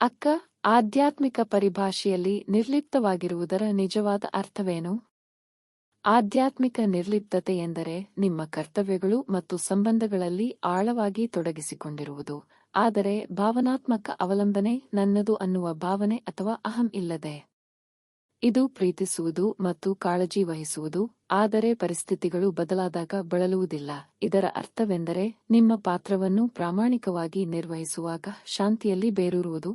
ಅಕ್ಕ, ಆಧ್ಯಾತ್ಮಿಕ ಪರಿಭಾಷೆಯಲ್ಲಿ ನಿರ್ಲಿಪ್ತವಾಗಿರುವುದರ ನಿಜವಾದ ಅರ್ಥವೇನು? ಆಧ್ಯಾತ್ಮಿಕ ನಿರ್ಲಿಪ್ತತೆ ಎಂದರೆ ನಿಮ್ಮ ಕರ್ತವ್ಯಗಳು ಮತ್ತು ಸಂಬಂಧಗಳಲ್ಲಿ ಆಳವಾಗಿ ತೊಡಗಿಸಿಕೊಂಡಿರುವುದು, ಆದರೆ ಭಾವನಾತ್ಮಕ ಅವಲಂಬನೆ ನನ್ನದು ಅನ್ನುವ ಭಾವನೆ ಅಥವಾ ಅಹಂ ಇಲ್ಲದೆ. ಇದು ಪ್ರೀತಿಸುವುದು ಮತ್ತು ಕಾಳಜಿ ವಹಿಸುವುದು, ಆದರೆ ಪರಿಸ್ಥಿತಿಗಳು ಬದಲಾದಾಗ ಬಳಲುವುದಿಲ್ಲ. ಇದರ ಅರ್ಥವೆಂದರೆ ನಿಮ್ಮ ಪಾತ್ರವನ್ನು ಪ್ರಾಮಾಣಿಕವಾಗಿ ನಿರ್ವಹಿಸುವಾಗ ಶಾಂತಿಯಲ್ಲಿ ಬೇರೂರುವುದು.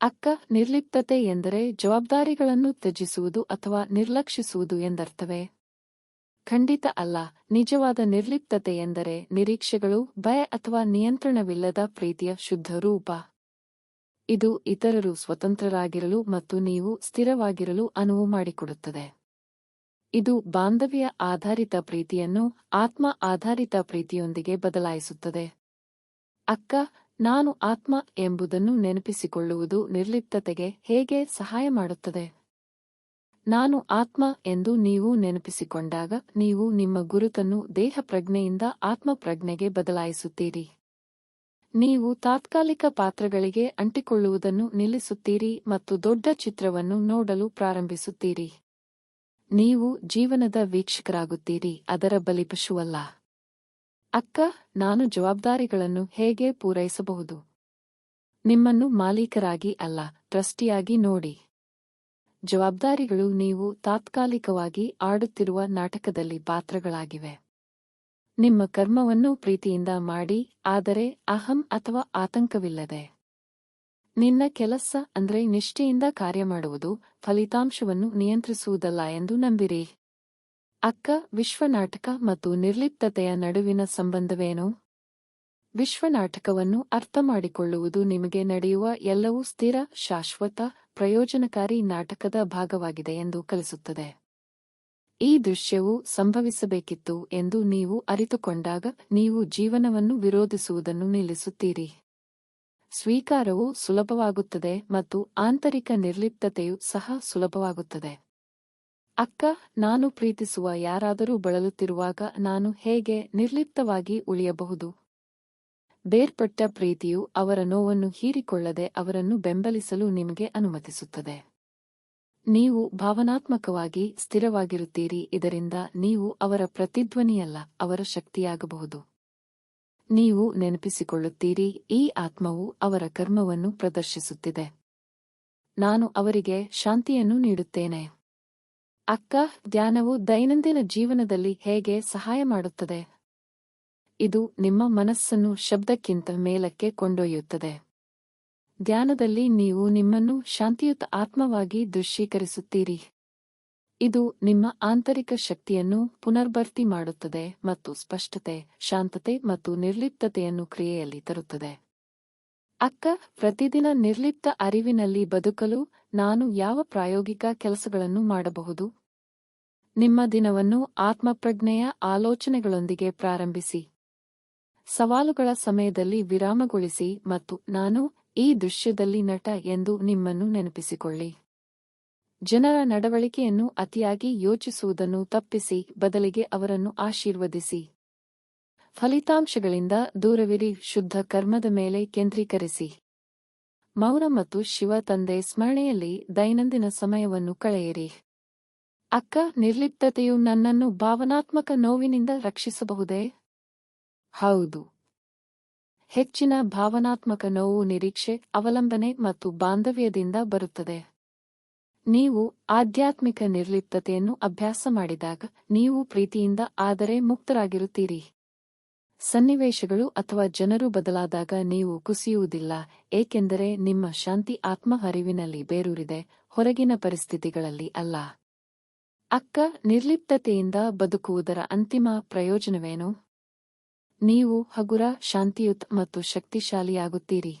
ಅಕ್ಕ, ನಿರ್ಲಿಪ್ತತೆ ಎಂದರೆ ಜವಾಬ್ದಾರಿಗಳನ್ನು ತ್ಯಜಿಸುವುದು ಅಥವಾ ನಿರ್ಲಕ್ಷಿಸುವುದು ಎಂದರ್ಥವೇ? ಖಂಡಿತ ಅಲ್ಲ. ನಿಜವಾದ ನಿರ್ಲಿಪ್ತತೆ ಎಂದರೆ ನಿರೀಕ್ಷೆಗಳು, ಭಯ ಅಥವಾ ನಿಯಂತ್ರಣವಿಲ್ಲದ ಪ್ರೀತಿಯ ಶುದ್ಧ ರೂಪ. ಇದು ಇತರರು ಸ್ವತಂತ್ರರಾಗಿರಲು ಮತ್ತು ನೀವು ಸ್ಥಿರವಾಗಿರಲು ಅನುವು ಮಾಡಿಕೊಡುತ್ತದೆ. ಇದು ಬಾಂಧವ್ಯ ಆಧಾರಿತ ಪ್ರೀತಿಯನ್ನು ಆತ್ಮ ಆಧಾರಿತ ಪ್ರೀತಿಯೊಂದಿಗೆ ಬದಲಾಯಿಸುತ್ತದೆ. ಅಕ್ಕ ನಾನು ಆತ್ಮ ಎಂಬುದನ್ನು ನೆನಪಿಸಿಕೊಳ್ಳುವುದು ನಿರ್ಲಿಪ್ತತೆಗೆ ಹೇಗೆ ಸಹಾಯ ಮಾಡುತ್ತದೆ? ನಾನು ಆತ್ಮ ಎಂದು ನೀವು ನೆನಪಿಸಿಕೊಂಡಾಗ ನೀವು ನಿಮ್ಮ ಗುರುತನ್ನು ದೇಹ ಪ್ರಜ್ಞೆಯಿಂದ ಆತ್ಮಪ್ರಜ್ಞೆಗೆ ಬದಲಾಯಿಸುತ್ತೀರಿ. ನೀವು ತಾತ್ಕಾಲಿಕ ಪಾತ್ರಗಳಿಗೆ ಅಂಟಿಕೊಳ್ಳುವುದನ್ನು ನಿಲ್ಲಿಸುತ್ತೀರಿ ಮತ್ತು ದೊಡ್ಡ ಚಿತ್ರವನ್ನು ನೋಡಲು ಪ್ರಾರಂಭಿಸುತ್ತೀರಿ. ನೀವು ಜೀವನದ ವೀಕ್ಷಕರಾಗುತ್ತೀರಿ, ಅದರ ಬಲಿಪಶುವಲ್ಲ. ಅಕ್ಕ, ನಾನು ಜವಾಬ್ದಾರಿಗಳನ್ನು ಹೇಗೆ ಪೂರೈಸಬಹುದು? ನಿಮ್ಮನ್ನು ಮಾಲೀಕರಾಗಿ ಅಲ್ಲ, ಟ್ರಸ್ಟಿಯಾಗಿ ನೋಡಿ. ಜವಾಬ್ದಾರಿಗಳು ನೀವು ತಾತ್ಕಾಲಿಕವಾಗಿ ಆಡುತ್ತಿರುವ ನಾಟಕದಲ್ಲಿ ಪಾತ್ರಗಳಾಗಿವೆ. ನಿಮ್ಮ ಕರ್ಮವನ್ನು ಪ್ರೀತಿಯಿಂದ ಮಾಡಿ, ಆದರೆ ಅಹಂ ಅಥವಾ ಆತಂಕವಿಲ್ಲದೆ. ನಿನ್ನ ಕೆಲಸ ಅಂದ್ರೆ ನಿಷ್ಠೆಯಿಂದ ಕಾರ್ಯ ಮಾಡುವುದು, ಫಲಿತಾಂಶವನ್ನು ನಿಯಂತ್ರಿಸುವುದಲ್ಲ ಎಂದು ನಂಬಿರಿ. ಅಕ್ಕ, ವಿಶ್ವನಾಟಕ ಮತ್ತು ನಿರ್ಲಿಪ್ತತೆಯ ನಡುವಿನ ಸಂಬಂಧವೇನು? ವಿಶ್ವನಾಟಕವನ್ನು ಅರ್ಥಮಾಡಿಕೊಳ್ಳುವುದು ನಿಮಗೆ ನಡೆಯುವ ಎಲ್ಲವೂ ಸ್ಥಿರ, ಶಾಶ್ವತ, ಪ್ರಯೋಜನಕಾರಿ ನಾಟಕದ ಭಾಗವಾಗಿದೆ ಎಂದು ಕಲಿಸುತ್ತದೆ. ಈ ದೃಶ್ಯವು ಸಂಭವಿಸಬೇಕಿತ್ತು ಎಂದು ನೀವು ಅರಿತುಕೊಂಡಾಗ ನೀವು ಜೀವನವನ್ನು ವಿರೋಧಿಸುವುದನ್ನು ನಿಲ್ಲಿಸುತ್ತೀರಿ. ಸ್ವೀಕಾರವು ಸುಲಭವಾಗುತ್ತದೆ ಮತ್ತು ಆಂತರಿಕ ನಿರ್ಲಿಪ್ತತೆಯು ಸಹ ಸುಲಭವಾಗುತ್ತದೆ. ಅಕ್ಕ, ನಾನು ಪ್ರೀತಿಸುವ ಯಾರಾದರೂ ಬಳಲುತ್ತಿರುವಾಗ ನಾನು ಹೇಗೆ ನಿರ್ಲಿಪ್ತವಾಗಿ ಉಳಿಯಬಹುದು? ಬೇರ್ಪಟ್ಟ ಪ್ರೀತಿಯು ಅವರ ನೋವನ್ನು ಹೀರಿಕೊಳ್ಳದೆ ಅವರನ್ನು ಬೆಂಬಲಿಸಲು ನಿಮಗೆ ಅನುಮತಿಸುತ್ತದೆ. ನೀವು ಭಾವನಾತ್ಮಕವಾಗಿ ಸ್ಥಿರವಾಗಿರುತ್ತೀರಿ, ಇದರಿಂದ ನೀವು ಅವರ ಪ್ರತಿಧ್ವನಿಯಲ್ಲ, ಅವರ ಶಕ್ತಿಯಾಗಬಹುದು. ನೀವು ನೆನಪಿಸಿಕೊಳ್ಳುತ್ತೀರಿ, ಈ ಆತ್ಮವು ಅವರ ಕರ್ಮವನ್ನು ಪ್ರದರ್ಶಿಸುತ್ತಿದೆ. ನಾನು ಅವರಿಗೆ ಶಾಂತಿಯನ್ನು ನೀಡುತ್ತೇನೆ. ಅಕ್ಕ, ಧ್ಯಾನವು ದೈನಂದಿನ ಜೀವನದಲ್ಲಿ ಹೇಗೆ ಸಹಾಯ ಮಾಡುತ್ತದೆ? ಇದು ನಿಮ್ಮ ಮನಸ್ಸನ್ನು ಶಬ್ದಕ್ಕಿಂತ ಮೇಲಕ್ಕೆ ಕೊಂಡೊಯ್ಯುತ್ತದೆ. ಧ್ಯಾನದಲ್ಲಿ ನೀವು ನಿಮ್ಮನ್ನು ಶಾಂತಿಯುತ ಆತ್ಮವಾಗಿ ದೃಶ್ಯೀಕರಿಸುತ್ತೀರಿ. ಇದು ನಿಮ್ಮ ಆಂತರಿಕ ಶಕ್ತಿಯನ್ನು ಪುನರ್ಭರ್ತಿ ಮಾಡುತ್ತದೆ ಮತ್ತು ಸ್ಪಷ್ಟತೆ, ಶಾಂತತೆ ಮತ್ತು ನಿರ್ಲಿಪ್ತತೆಯನ್ನು ಕ್ರಿಯೆಯಲ್ಲಿ ತರುತ್ತದೆ. ಅಕ್ಕ, ಪ್ರತಿದಿನ ನಿರ್ಲಿಪ್ತ ಅರಿವಿನಲ್ಲಿ ಬದುಕಲು ನಾನು ಯಾವ ಪ್ರಾಯೋಗಿಕ ಕೆಲಸಗಳನ್ನು ಮಾಡಬಹುದು? ನಿಮ್ಮ ದಿನವನ್ನು ಆತ್ಮಪ್ರಜ್ಞೆಯ ಆಲೋಚನೆಗಳೊಂದಿಗೆ ಪ್ರಾರಂಭಿಸಿ. ಸವಾಲುಗಳ ಸಮಯದಲ್ಲಿ ವಿರಾಮಗೊಳಿಸಿ ಮತ್ತು ನಾನು ಈ ದೃಶ್ಯದಲ್ಲಿ ನಟ ಎಂದು ನಿಮ್ಮನ್ನು ನೆನಪಿಸಿಕೊಳ್ಳಿ. ಜನರ ನಡವಳಿಕೆಯನ್ನು ಅತಿಯಾಗಿ ಯೋಚಿಸುವುದನ್ನು ತಪ್ಪಿಸಿ, ಬದಲಿಗೆ ಅವರನ್ನು ಆಶೀರ್ವದಿಸಿ. ಫಲಿತಾಂಶಗಳಿಂದ ದೂರವಿರಿ, ಶುದ್ಧ ಕರ್ಮದ ಮೇಲೆ ಕೇಂದ್ರೀಕರಿಸಿ. ಮೌನ ಮತ್ತು ಶಿವ ತಂದೆ ಸ್ಮರಣೆಯಲ್ಲಿ ದೈನಂದಿನ ಸಮಯವನ್ನು ಕಳೆಯಿರಿ. ಅಕ್ಕ, ನಿರ್ಲಿಪ್ತತೆಯು ನನ್ನನ್ನು ಭಾವನಾತ್ಮಕ ನೋವಿನಿಂದ ರಕ್ಷಿಸಬಹುದೇ? ಹೌದು. ಹೆಚ್ಚಿನ ಭಾವನಾತ್ಮಕ ನೋವು ನಿರೀಕ್ಷೆ, ಅವಲಂಬನೆ ಮತ್ತು ಬಾಂಧವ್ಯದಿಂದ ಬರುತ್ತದೆ. ನೀವು ಆಧ್ಯಾತ್ಮಿಕ ನಿರ್ಲಿಪ್ತತೆಯನ್ನು ಅಭ್ಯಾಸ ಮಾಡಿದಾಗ, ನೀವು ಪ್ರೀತಿಯಿಂದ ಆದರೆ ಮುಕ್ತರಾಗಿರುತ್ತೀರಿ. ಸನ್ನಿವೇಶಗಳು ಅಥವಾ ಜನರು ಬದಲಾದಾಗ ನೀವು ಕುಸಿಯುವುದಿಲ್ಲ, ಏಕೆಂದರೆ ನಿಮ್ಮ ಶಾಂತಿ ಆತ್ಮ ಹರಿವಿನಲ್ಲಿ ಬೇರೂರಿದೆ, ಹೊರಗಿನ ಪರಿಸ್ಥಿತಿಗಳಲ್ಲಿ ಅಲ್ಲ. ಅಕ್ಕ, ನಿರ್ಲಿಪ್ತತೆಯಿಂದ ಬದುಕುವುದರ ಅಂತಿಮ ಪ್ರಯೋಜನವೇನು? ನೀವು ಹಗುರ, ಶಾಂತಿಯುತ್ ಮತ್ತು ಶಕ್ತಿಶಾಲಿಯಾಗುತ್ತೀರಿ.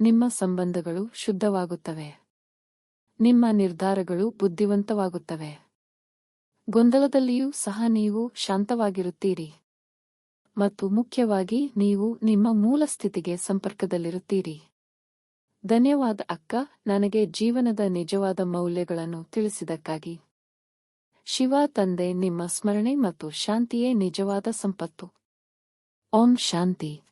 ನಿಮ್ಮ ಸಂಬಂಧಗಳು ಶುದ್ಧವಾಗುತ್ತವೆ. ನಿಮ್ಮ ನಿರ್ಧಾರಗಳು ಬುದ್ಧಿವಂತವಾಗುತ್ತವೆ. ಗೊಂದಲದಲ್ಲಿಯೂ ಸಹ ನೀವು ಶಾಂತವಾಗಿರುತ್ತೀರಿ. ಮತ್ತು ಮುಖ್ಯವಾಗಿ ನೀವು ನಿಮ್ಮ ಮೂಲ ಸ್ಥಿತಿಗೆ ಸಂಪರ್ಕದಲ್ಲಿರುತ್ತೀರಿ. ಧನ್ಯವಾದ ಅಕ್ಕ, ನನಗೆ ಜೀವನದ ನಿಜವಾದ ಮೌಲ್ಯಗಳನ್ನು ತಿಳಿಸಿದಕ್ಕಾಗಿ ಶಿವ ತಂದೆ, ನಿಮ್ಮ ಸ್ಮರಣೆ ಮತ್ತು ಶಾಂತಿಯೇ ನಿಜವಾದ ಸಂಪತ್ತು. ಓಂ ಶಾಂತಿ.